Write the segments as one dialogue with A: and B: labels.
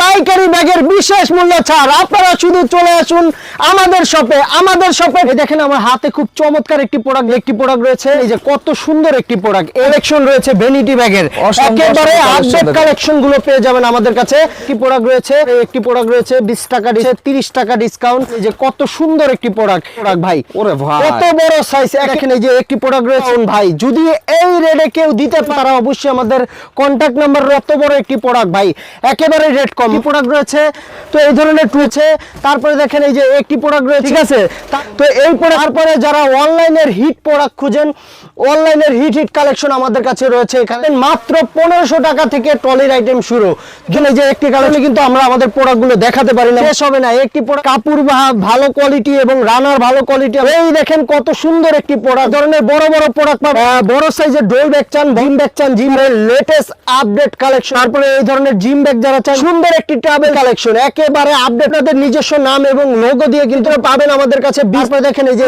A: পাইকারি ব্যাগের বিশেষ মূল্য ছাড়। আপনারা শুধু চলে আসুন আমাদের শপে আমাদের শপে দেখেন আমার হাতে খুব চমৎকার একটি প্রোডাক্ট একটি প্রোডাক্ট রয়েছে। এই যে কত সুন্দর একটি প্রোডাক্ট কালেকশন রয়েছে ভ্যানিটি ব্যাগের। একেবারে আপডেট কালেকশনগুলো পেয়ে যাবেন আমাদের কাছে। কি প্রোডাক্ট রয়েছে একটি প্রোডাক্ট রয়েছে বিশ টাকা ডিসকাউন্ট তিরিশ টাকা ডিসকাউন্ট এই যে কত সুন্দর একটি প্রোডাক্ট প্রোডাক্ট ভাই।
B: ওরে ভাই।
A: কত বড় সাইজ দেখেন এই যে একটি প্রোডাক্ট রয়েছে ভাই। যদি এই রেটে কেউ দিতে পারে অবশ্যই আমাদের কন্ট্যাক্ট নাম্বার এত বড় একটি প্রোডাক্ট ভাই। একেবারে রেট কম। প্রোডাক্ট রয়েছে তো এই ধরনের রয়েছে তারপরে দেখেন এই যে একটি প্রোডাক্ট রয়েছে। ঠিক আছে। তো এই তারপরে যারা অনলাইনের হিট প্রোডাক্ট খুঁজেন অনলাইনের হিট হিট কালেকশন আমাদের কাছে রয়েছে এখানে। মাত্র পনেরোশো টাকা থেকে ট্রলির আইটেম শুরু। এখানে যে একটি কারণে কিন্তু আমরা আমাদের প্রোডাক্টগুলো দেখাতে পারি না। শেষ হবে না। একটি কাপড় ভালো কোয়ালিটি এবং রানার ভালো কোয়ালিটি এই দেখেন কত সুন্দর একটি প্রোডাক্ট ধরনের বড় বড় প্রোডাক্ট বড় সাইজের ডোল ব্যাগ চান জিম ব্যাগ চান জিম লেটেস্ট আপডেট কালেকশন তারপরে এই ধরনের জিম ব্যাগ যারা চান সুন্দর একটি ট্রাভেল কালেকশন একেবারে আপনাদের নিজস্ব নাম এবং লোগো দিয়ে কিন্তু পাবেন আমাদের কাছে। বিশ দেখেন এই যে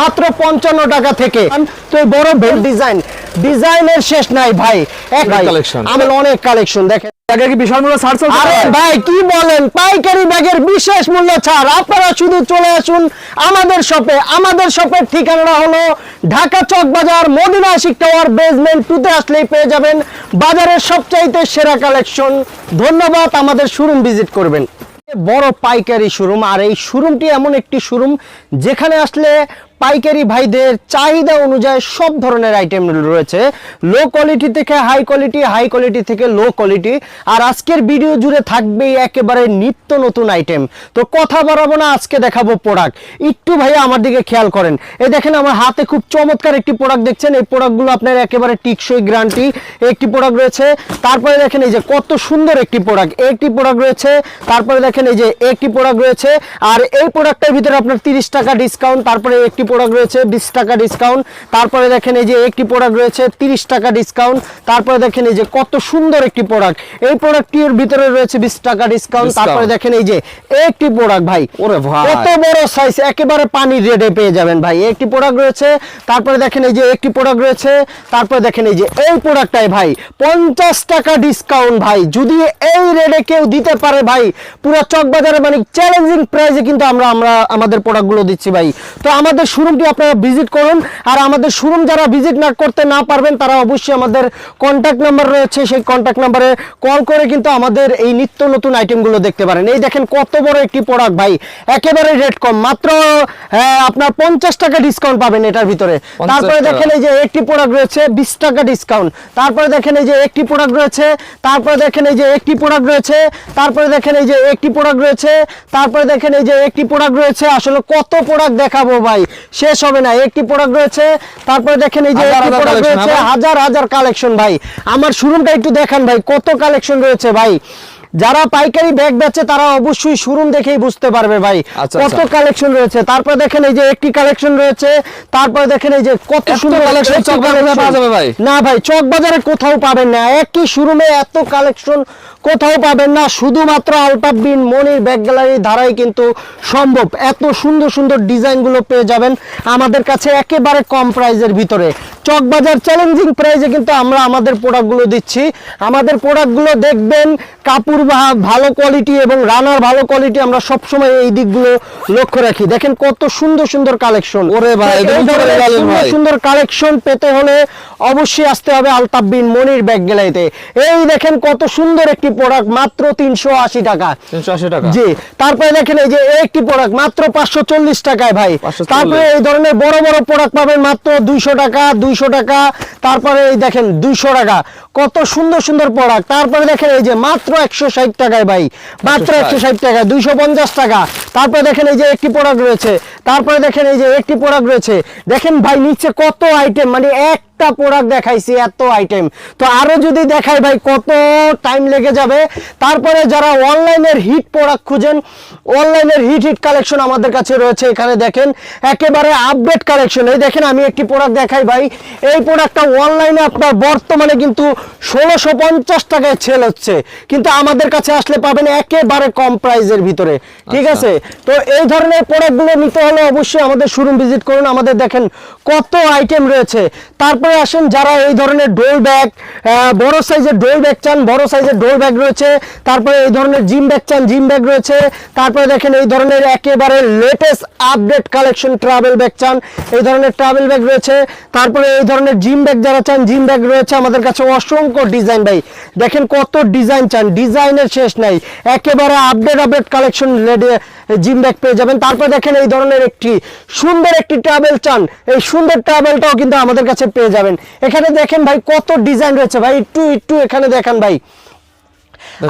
A: মাত্র পঞ্চান্ন টাকা থেকে। তো বড় বেল ডিজাইন ডিজাইনের শেষ নাই ভাই। এক
B: collection।
A: আমার অনেক কালেকশন দেখেন।
B: আগে কি বিশাল মূল্য ছাড়
A: আরে ভাই কি বলেন? পাইকারি ব্যাগের বিশেষ মূল্য ছাড়। আপনারা শুধু চলে আসুন আমাদের শপে। আমাদের শপের ঠিকানা হলো ঢাকা চক বাজার মদিনা আশিক টাওয়ার বেসমেন্ট টুতে আসলেই পেয়ে যাবেন বাজারের সবচাইতে সেরা কালেকশন ধন্যবাদ আমাদের শোরুম ভিজিট করবেন। বড় পাইকারি শোরুম আর এই শোরুমটি এমন একটি শোরুম যেখানে আসলে পাইকারি ভাইদের চাহিদা অনুযায়ী সব ধরনের আইটেম রয়েছে। লো কোয়ালিটি থেকে হাই কোয়ালিটি হাই কোয়ালিটি থেকে লো কোয়ালিটি আর আজকের ভিডিও জুড়ে থাকবেই একেবারে নিত্য নতুন আইটেম তো কথা বাড়াবো না, আজকে দেখাবো প্রোডাক্ট একটু ভাইয়া আমার দিকে খেয়াল করেন। এই দেখেন আমার হাতে খুব চমৎকার একটি প্রোডাক্ট দেখছেন। এই প্রোডাক্টগুলো আপনার একেবারে টিকসই গ্যারান্টি একটি প্রোডাক্ট রয়েছে। তারপরে দেখেন এই যে কত সুন্দর একটি প্রোডাক্ট একটি প্রোডাক্ট রয়েছে, তারপরে দেখেন এই যে একটি প্রোডাক্ট রয়েছে। আর এই প্রোডাক্টের ভিতরে আপনার তিরিশ টাকা ডিসকাউন্ট তারপরে একটি প্রোডাক্ট রয়েছে বিশ টাকা ডিসকাউন্ট তারপরে দেখেন এই যে একটি প্রোডাক্ট রয়েছে তিরিশ টাকা ডিসকাউন্ট তারপরে দেখেন এই যে কত সুন্দর একটি প্রোডাক্ট এই প্রোডাক্টটির ভিতরে রয়েছে বিশ টাকা ডিসকাউন্ট তারপরে দেখেন এই যে একটি প্রোডাক্ট ভাই।
B: ওরে ভাই।
A: কত বড় সাইজ একেবারে পানির রেটে পেয়ে যাবেন ভাই। একটি প্রোডাক্ট রয়েছে তারপরে দেখেন এই যে একটি প্রোডাক্ট রয়েছে তারপরে দেখেন এই যে এই প্রোডাক্টটাই ভাই। পঞ্চাশ টাকা ডিসকাউন্ট ভাই। যদি এই রেটে কেউ দিতে পারে ভাই পুরো চকবাজারে মানে চ্যালেঞ্জিং প্রাইসে কিন্তু আমরা আমরা আমাদের প্রোডাক্টগুলো দিচ্ছি ভাই। তো আমাদের শোরুমটি আপনারা ভিজিট করুন। আর আমাদের শোরুম যারা ভিজিট না করতে না পারবেন তারা অবশ্যই আমাদের কন্ট্যাক্ট নাম্বার রয়েছে। সেই কন্ট্যাক্ট নাম্বারে কল করে কিন্তু আমাদের এই নিত্য নতুন আইটেমগুলো দেখতে পারেন। এই দেখেন কত বড় একটি প্রোডাক্ট ভাই। একেবারে রেট কম। মাত্র আহ, আপনার পঞ্চাশ টাকা ডিসকাউন্ট পাবেন এটার ভিতরে। তারপরে দেখেন এই যে একটি প্রোডাক্ট রয়েছে বিশ টাকা ডিসকাউন্ট তারপরে দেখেন এই যে একটি প্রোডাক্ট রয়েছে তারপরে দেখেন এই যে একটি প্রোডাক্ট রয়েছে তারপরে দেখেন এই যে একটি প্রোডাক্ট রয়েছে তারপরে দেখেন এই যে একটি প্রোডাক্ট রয়েছে। আসলে কত প্রোডাক্ট দেখাবো ভাই? শেষ হবে না। একটি প্রোডাক্ট রয়েছে তারপরে দেখেন এই যে
B: হাজার
A: একটি
B: হাজার
A: প্রোডাক্ট রয়েছে হাজার হাজার কালেকশন ভাই। আমার শোরুমটা একটু দেখেন ভাই কত কালেকশন রয়েছে ভাই? যারা পাইকারি ব্যাগ বেচে তারা অবশ্যই শোরুম দেখেই বুঝতে পারবে ভাই
B: আচ্ছা,
A: কত
B: আচ্ছা।
A: কালেকশন রয়েছে। তারপরে দেখেন এই যে একটি কালেকশন রয়েছে তারপরে দেখেন এই যে কত সুন্দর একটি
B: চক বাজারে পাওয়া যাবে ভাই?
A: না ভাই চক বাজারে কোথাও পাবেন না। একই শোরুমে এত কালেকশন কোথাও পাবেন না। শুধুমাত্র আলতাফ বিন মনির ব্যাগ গ্যালারি ধারাই কিন্তু সম্ভব। এত সুন্দর সুন্দর ডিজাইনগুলো পেয়ে যাবেন আমাদের কাছে একেবারে কম প্রাইজের ভিতরে। চকবাজার চ্যালেঞ্জিং প্রাইজে কিন্তু আমরা আমাদের প্রোডাক্টগুলো দিচ্ছি। আমাদের প্রোডাক্টগুলো দেখবেন কাপড় ভালো কোয়ালিটি এবং রানার ভালো কোয়ালিটি আমরা সবসময় এই দিকগুলো লক্ষ্য রাখি। দেখেন কত সুন্দর সুন্দর কালেকশন
B: ওরে ভাই, ভাই।
A: সুন্দর কালেকশন পেতে হলে অবশ্যই আসতে হবে আলতাফ বিন মনির ব্যাগ গ্যালারিতে। এই দেখেন কত সুন্দর একটি প্রোডাক্ট মাত্র তিনশো আশি টাকা।
B: তিনশো আশি টাকা।
A: জি তারপরে দেখেন এই যে একটি প্রোডাক্ট মাত্র পাঁচশো চল্লিশ টাকায় ভাই।
B: 540
A: তারপরে এই ধরনের বড় বড় প্রোডাক্ট পাবেন মাত্র দুইশো টাকা দুইশো টাকা। তারপরে এই দেখেন দুইশো টাকা। কত সুন্দর সুন্দর প্রোডাক্ট তারপরে দেখেন এই যে মাত্র একশো ষাট টাকায় ভাই মাত্র একশো ষাট। টাকায় দুইশো পঞ্চাশ টাকা। তারপরে দেখেন এই যে একটি প্রোডাক্ট রয়েছে তারপরে দেখেন এই যে একটি প্রোডাক্ট রয়েছে। দেখেন ভাই নিচে কত আইটেম মানে একটা প্রোডাক্ট দেখাইছি এত আইটেম তো আরও যদি দেখাই ভাই কত টাইম লেগে যাবে। তারপরে যারা অনলাইনের হিট প্রোডাক্ট খুঁজেন অনলাইনের হিট হিট কালেকশন আমাদের কাছে রয়েছে এখানে দেখেন একেবারে আপডেট কালেকশন এই দেখেন আমি একটি প্রোডাক্ট দেখাই ভাই। এই প্রোডাক্টটা অনলাইনে আপনার বর্তমানে কিন্তু ষোলোশো পঞ্চাশ টাকায় সেল হচ্ছে। কিন্তু আমাদের কাছে আসলে পাবেন একেবারে কম প্রাইজের ভিতরে। ঠিক
B: আচ্ছা।
A: আছে? তো এই ধরনের প্রোডাক্টগুলো নিতে হলে অবশ্যই আমাদের শোরুম ভিজিট করুন। আমাদের দেখেন কত আইটেম রয়েছে। তারপরে আসেন, যারা এই ধরনের ডোল ব্যাগ বড় সাইজের ডোল ব্যাগ চান, বড় সাইজের ডোল ব্যাগ রয়েছে, তারপরে এই ধরনের জিম ব্যাগ চান জিম ব্যাগ রয়েছে, তারপরে দেখেন এই ধরনের একেবারে latest update collection travel bag চান, এই ধরনের ট্রাভেল ব্যাগ রয়েছে, তারপরে এই ধরনের জিম ব্যাগ যারা চান জিম ব্যাগ রয়েছে আমাদের কাছে অসংখ্য ডিজাইন ভাই। দেখেন কত ডিজাইন চান ডিজাইনের শেষ নাই, একেবারে update update collection gym bag পেয়ে যাবেন। তারপর দেখেন এই ধরনের একটি সুন্দর একটি ট্রাভেল চান। এই সুন্দর ট্রাভেলটাও কিন্তু আমাদের কাছে পেয়ে যাবেন। এখানে দেখেন ভাই কত ডিজাইন রয়েছে ভাই। একটু একটু এখানে দেখেন ভাই।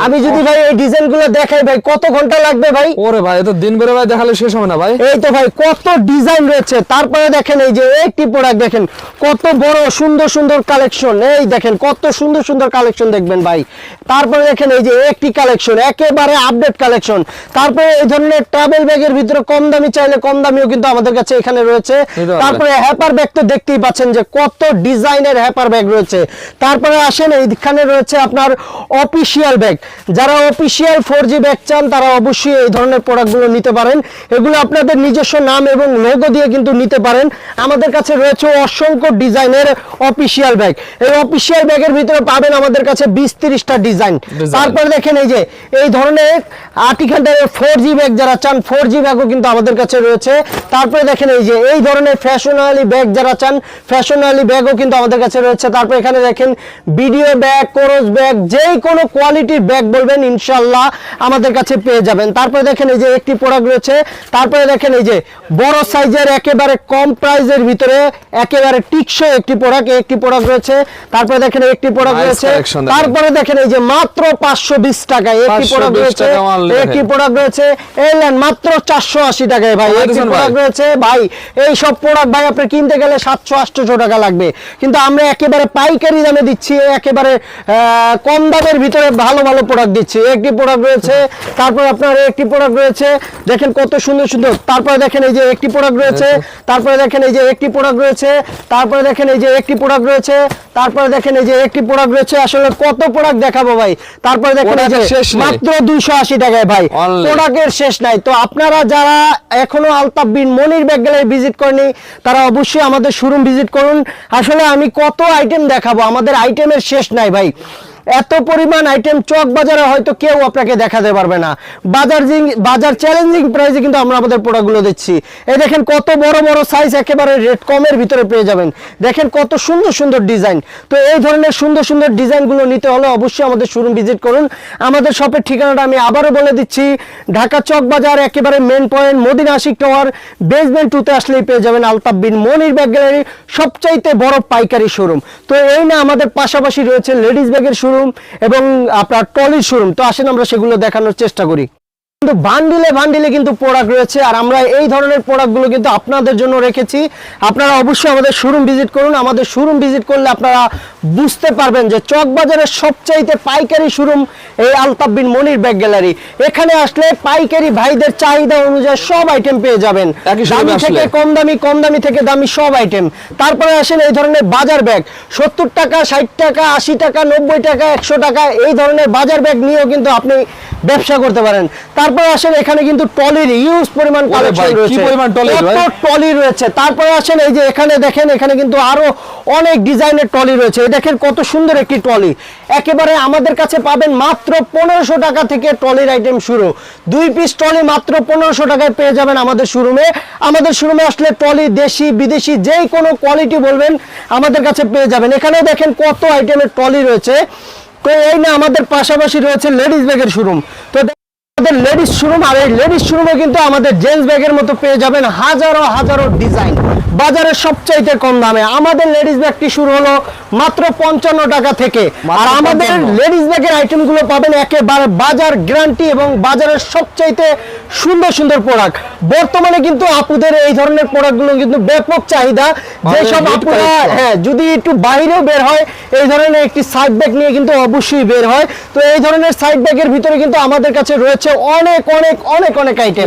A: আমি যদি ভাই এই ডিজাইনগুলো দেখাই ভাই কত ঘণ্টা লাগবে ভাই?
B: ওরে ভাই এ তো দিন বেড়ে ভাই দেখালে শেষ হবে না ভাই।
A: এই তো ভাই কত ডিজাইন রয়েছে। তারপরে দেখেন এই যে একটি প্রোডাক্ট দেখেন কত বড় সুন্দর সুন্দর কালেকশন এই দেখেন কত সুন্দর সুন্দর কালেকশন দেখবেন ভাই। তারপরে দেখেন এই যে একটি কালেকশন একেবারে আপডেট কালেকশন তারপরে এই ধরনের ট্রাভেল ব্যাগের ভিতরে কম দামি চাইলে কম দামিও কিন্তু আমাদের কাছে এখানে রয়েছে। তারপরে হ্যাপার ব্যাগ তো দেখতেই পাচ্ছেন যে কত ডিজাইনের হ্যাপার ব্যাগ রয়েছে। তারপরে আসেন এইখানে রয়েছে আপনার অফিসিয়াল ব্যাগ যারা অফিসিয়াল ফোর জি ব্যাগ চান তারা অবশ্যই এই ধরনের প্রোডাক্টগুলো নিতে পারেন। এগুলো আপনাদের নিজস্ব নাম এবং লোগো দিয়ে কিন্তু নিতে পারেন। আমাদের কাছে রয়েছে অসংখ্য ডিজাইনের অফিসিয়াল ব্যাগ এই অফিসিয়াল ব্যাগের ভিতরে পাবেন আমাদের কাছে বিশ তিরিশটা ডিজাইন। তারপরে দেখেন এই যে এই ধরনের আর্টিকেলটার ফোর জি ব্যাগ যারা চান ফোর জি ব্যাগও কিন্তু আমাদের কাছে রয়েছে। তারপরে দেখেন এই যে এই ধরনের ফ্যাশনালি ব্যাগ যারা চান ফ্যাশনালি ব্যাগও কিন্তু আমাদের কাছে রয়েছে। তারপরে এখানে দেখেন ভিডিও ব্যাগ কোরস ব্যাগ যেই কোনো কোয়ালিটির ব্যাগ বলবেন ইনশাল্লাহ আমাদের কাছে পেয়ে যাবেন। তারপরে দেখেন এই যে একটি প্রোডাক্ট রয়েছে তারপরে দেখেন এই যে বড় সাইজের একেবারে কম প্রাইজের ভিতরে একেবারে টিকসই একটি প্রোডাক্ট একটি প্রোডাক্ট রয়েছে। তারপরে দেখেন একটি প্রোডাক্ট রয়েছে। তারপরে দেখেন এই যে মাত্র পাঁচশো বিশ টাকায় একটি প্রোডাক্ট রয়েছে একটি প্রোডাক্ট রয়েছে এই নেন মাত্র চারশো আশি টাকায় ভাই একটি প্রোডাক্ট রয়েছে। ভাই এই সব প্রোডাক্ট ভাই আপনি কিনতে গেলে সাতশো আটশো টাকা লাগবে। কিন্তু আমরা একেবারে পাইকারি দামে দিচ্ছি একেবারে কম দামের ভিতরে ভালো ভালো প্রোডাক্ট দিচ্ছি। একটি প্রোডাক্ট রয়েছে তারপর আপনার একটি প্রোডাক্ট রয়েছে দেখেন কত সুন্দর সুন্দর। তারপরে দেখেন এই যে একটি প্রোডাক্ট রয়েছে তারপরে দেখেন এই যে একটি প্রোডাক্ট রয়েছে তারপরে দেখেন এই যে একটি প্রোডাক্ট রয়েছে তারপরে দেখেন এই যে একটি প্রোডাক্ট রয়েছে আসলে কত প্রোডাক্ট দেখাবো ভাই? তারপরে দেখেন এই যে। মাত্র দুইশো আশি টাকায় ভাই। প্রোডাক্টের শেষ নাই। তো আপনারা যারা এখনও Altaf bin Monir bag gallery visit করেনি তারা অবশ্যই আমাদের শোরুম ভিজিট করুন। আসলে আমি কত আইটেম দেখাবো? আমাদের আইটেমের শেষ নাই ভাই। এত পরিমাণ আইটেম চক বাজারে হয়তো কেউ আপনাকে দেখাতে পারবে না। বাজার বাজার চ্যালেঞ্জিং প্রাইসে কিন্তু আমরা আমাদের প্রোডাক্টগুলো দিচ্ছি। এই দেখেন কত বড় বড় সাইজ একেবারে রেট কমের ভিতরে পেয়ে যাবেন। দেখেন কত সুন্দর সুন্দর ডিজাইন তো এই ধরনের সুন্দর সুন্দর ডিজাইনগুলো নিতে হলে অবশ্যই আমাদের শোরুম ভিজিট করুন। আমাদের শপের ঠিকানাটা আমি আবারও বলে দিচ্ছি। ঢাকা চক বাজার, একেবারে main point Madina Ashiq tower basement টুতে আসলেই পেয়ে যাবেন আলতাফ বিন মনির ব্যাগ গ্যালারি, সবচাইতে বড় পাইকারি শোরুম তো এই না আমাদের পাশাপাশি রয়েছে লেডিস ব্যাগের শোরুম এবং আপনার ট্রলি শোরুম তো আসেন আমরা সেগুলো দেখানোর চেষ্টা করি। কিন্তু বান্ডিলে বান্ডিলে কিন্তু প্রোডাক্ট রয়েছে। আর আমরা এই ধরনের প্রোডাক্টগুলো কিন্তু আপনাদের জন্য রেখেছি। আপনারা অবশ্যই আমাদের শোরুম ভিজিট করুন। আমাদের শোরুম ভিজিট করলে আপনারা বুঝতে পারবেন যে চকবাজারের সবচাইতে পাইকারি শোরুম এই আলতাফ বিন মনির ব্যাগ গ্যালারি। এখানে আসলে পাইকারি ভাইদের চাহিদা অনুযায়ী সব আইটেম পেয়ে যাবেন। দামি থেকে কম দামি কম দামি থেকে দামি সব আইটেম তারপরে আসেন এই ধরনের বাজার ব্যাগ। সত্তর টাকা ষাট টাকা আশি টাকা নব্বই টাকা একশো টাকা এই ধরনের বাজার ব্যাগ নিয়েও কিন্তু আপনি ব্যবসা করতে পারেন। তারপরে আসেন এখানে কিন্তু টলির ইউজ পরিমাণ কালেকশন রয়েছে।
B: টলি
A: টলি রয়েছে? তারপরে আসেন এই যে এখানে দেখেন এখানে কিন্তু আরও অনেক ডিজাইনের টলি রয়েছে। দেখেন কত সুন্দর একটি টলি একেবারে আমাদের কাছে পাবেন মাত্র পনেরোশো টাকা থেকে টলির আইটেম শুরু। দুই পিস টলি মাত্র পনেরোশো টাকায় পেয়ে যাবেন আমাদের শোরুমে আমাদের শোরুমে আসলে টলি দেশি বিদেশি যেই কোনো কোয়ালিটি বলবেন আমাদের কাছে পেয়ে যাবেন। এখানে দেখেন কত আইটেমের টলি রয়েছে। তো এই না আমাদের পাশাপাশি রয়েছে লেডিস ব্যাগের শোরুম তো আমাদের লেডিস শোরুম আর এই লেডিস শোরুমে কিন্তু আমাদের জেন্টস ব্যাগের মতো পেয়ে যাবেন হাজারো হাজারো ডিজাইন। বাজারের সবচাইতে কম দামে আমাদের লেডিস ব্যাগটি শুরু হলো মাত্র পঞ্চান্ন টাকা থেকে। আর আমাদের লেডিস ব্যাগের আইটেমগুলো পাবেন একেবারে বাজার গ্যারান্টি এবং বাজারের সবচাইতে সুন্দর সুন্দর প্রোডাক্ট। বর্তমানে কিন্তু আপুদের এই ধরনের প্রোডাক্টগুলো কিন্তু ব্যাপক চাহিদা। যেসব আপুরা হ্যাঁ যদি একটু বাইরেও বের হয় এই ধরনের একটি সাইড ব্যাগ নিয়ে কিন্তু অবশ্যই বের হয়। তো এই ধরনের সাইড ব্যাগের ভিতরে কিন্তু আমাদের কাছে রয়েছে অনেক অনেক অনেক অনেক আইটেম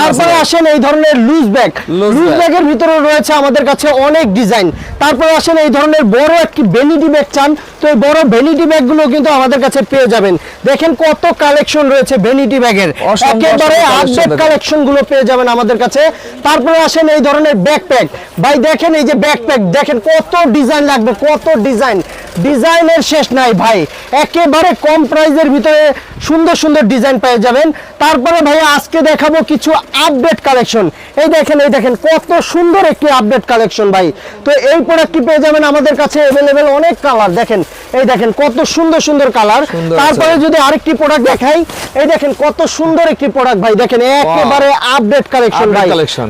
A: তারপরে আসেন এই ধরনের লুজ ব্যাগ লুজ। ব্যাগের ভিতরে রয়েছে আমাদের কাছে অনেক ডিজাইন তারপরে আসেন এই ধরনের বড় একটি ভ্যানিটি ব্যাগ চান। তো এই বড় ভ্যানিটি ব্যাগগুলো কিন্তু আমাদের কাছে পেয়ে যাবেন। দেখেন কত কালেকশন রয়েছে ভ্যানিটি ব্যাগের একেবারে আপডেট কালেকশনগুলো পেয়ে যাবেন আমাদের কাছে। তারপরে আসেন এই ধরনের ব্যাকপ্যাক ভাই দেখেন এই যে ব্যাকপ্যাক দেখেন কত ডিজাইন লাগবে কত ডিজাইন ডিজাইনের শেষ নাই ভাই। একেবারে কম প্রাইজের ভিতরে সুন্দর সুন্দর ডিজাইন পেয়ে যাবেন। তারপরে ভাই আজকে দেখাবো কিছু আপডেট কালেকশন এই দেখেন এই দেখেন কত সুন্দর একটি আপডেট কালেকশন ভাই। তো এই প্রোডাক্টটি পেয়ে যাবেন আমাদের কাছে অ্যাভেলেবেল অনেক কালার দেখেন এই দেখেন কত সুন্দর সুন্দর কালার তারপরে যদি আরেকটি প্রোডাক্ট দেখাই এই দেখেন কত সুন্দর একটি প্রোডাক্ট ভাই। দেখেন একেবারে আপডেট কালেকশন ভাই।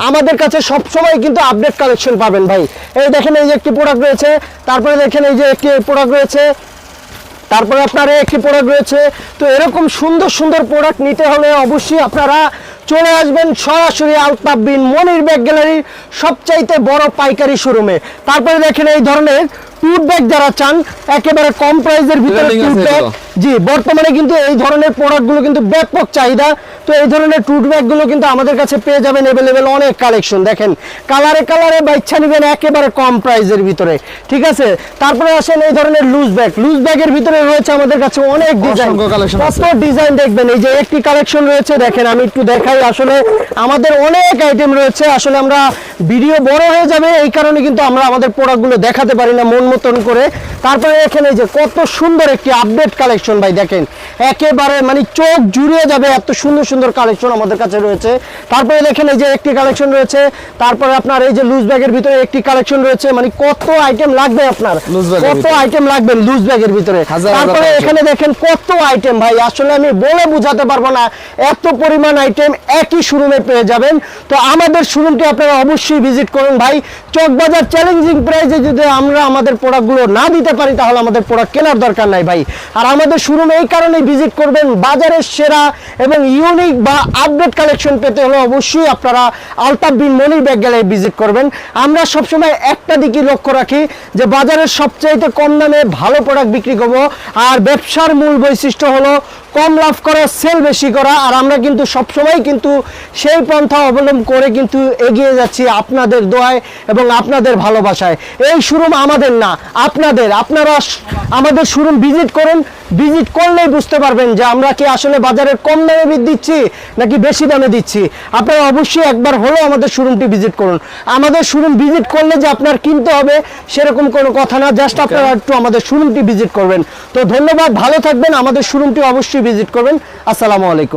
A: আমাদের কাছে সব সময় কিন্তু আপডেট কালেকশন পাবেন ভাই। এই দেখেন এই যে একটি প্রোডাক্ট রয়েছে। তারপরে দেখেন এই যে একটি প্রোডাক্ট রয়েছে। তারপরে আপনার একটি প্রোডাক্ট রয়েছে তো এরকম সুন্দর সুন্দর প্রোডাক্ট নিতে হলে অবশ্যই আপনারা চলে আসবেন সরাসরি আলতাফ বিন মনির ব্যাগ গ্যালারির সবচাইতে বড় পাইকারি শোরুমে তারপরে দেখেন এই ধরনের টুট ব্যাগ যারা চান একেবারে কম প্রাইসের ভিতরে টুট ব্যাগ। জি বর্তমানে কিন্তু এই ধরনের প্রোডাক্টগুলো কিন্তু ব্যাপক চাহিদা। তো এই ধরনের টুট ব্যাগগুলো কিন্তু আমাদের কাছে পেয়ে যাবেন অ্যাভেলেবেল অনেক কালেকশন দেখেন কালারে কালারে বা ইচ্ছা নেবেন একেবারে কম প্রাইসের ভিতরে। ঠিক আছে? তারপরে আসেন এই ধরনের লুজ ব্যাগ লুজ ব্যাগের ভিতরে রয়েছে আমাদের কাছে অনেক ডিজাইন কত ডিজাইন দেখবেন? এই যে একটি কালেকশন রয়েছে দেখেন আমি একটু দেখাই। আসলে আমাদের অনেক আইটেম রয়েছে। আসলে আমরা ভিডিও বড় হয়ে যাবে এই কারণে কিন্তু আমরা আমাদের প্রোডাক্টগুলো দেখাতে পারি না মন মতন করে। তারপরে এখানে এই যে কত সুন্দর একটি আপডেট কালেকশন ভাই দেখেন। একেবারে মানে চোখ জুড়িয়ে যাবে এত সুন্দর সুন্দর কালেকশন আমাদের কাছে রয়েছে। তারপরে দেখেন এই যে একটি কালেকশন রয়েছে তারপরে আপনার এই যে লুজ ব্যাগের ভিতরে একটি কালেকশন রয়েছে মানে কত আইটেম লাগবে আপনার? কত আইটেম লাগবে লুজ ব্যাগের ভিতরে? তারপরে এখানে দেখেন কত আইটেম ভাই আসলে আমি বলে বোঝাতে পারব না এত পরিমাণ আইটেম একই শোরুমে পেয়ে যাবেন। তো আমাদের শোরুমটি আপনারা অবশ্যই ভিজিট করুন ভাই। চকবাজার চ্যালেঞ্জিং প্রাইসে যদি আমরা আমাদের প্রোডাক্টগুলো না দিতে পারি, তাহলে আমাদের প্রোডাক্ট কেনার দরকার নাই ভাই। আর আমাদের শোরুমে এই কারণেই ভিজিট করবেন, বাজারের সেরা এবং ইউনিক বা আপডেট কালেকশন পেতে হলে অবশ্যই আপনারা Altaf bin Monir bag gallery visit করবেন। আমরা সবসময় একটা দিকে লক্ষ্য রাখি, যে বাজারের সবচাইতে কম দামে ভালো প্রোডাক্ট বিক্রি করব। আর ব্যবসার মূল বৈশিষ্ট্য হলো কম লাভ করা সেল বেশি করা, আর আমরা কিন্তু সবসময় কিন্তু সেই পন্থা অবলম্বন করে কিন্তু এগিয়ে যাচ্ছি আপনাদের দোয়ায় এবং আপনাদের ভালোবাসায়। এই শোরুম আমাদের না, আপনাদের, আপনারা আমাদের শোরুম ভিজিট করুন ভিজিট করলেই বুঝতে পারবেন যে আমরা কি আসলে বাজারের কম দামে দিচ্ছি নাকি বেশি দামে দিচ্ছি। আপনারা অবশ্যই একবার হলেও আমাদের শোরুমটি ভিজিট করুন। আমাদের শোরুম ভিজিট করলে যে আপনার কিনতে হবে সেরকম কোনো কথা না জাস্ট আপনারা একটু আমাদের শোরুমটি ভিজিট করবেন। তো ধন্যবাদ ভালো থাকবেন আমাদের শোরুমটি অবশ্যই ভিজিট করবেন। আসসালামু আলাইকুম।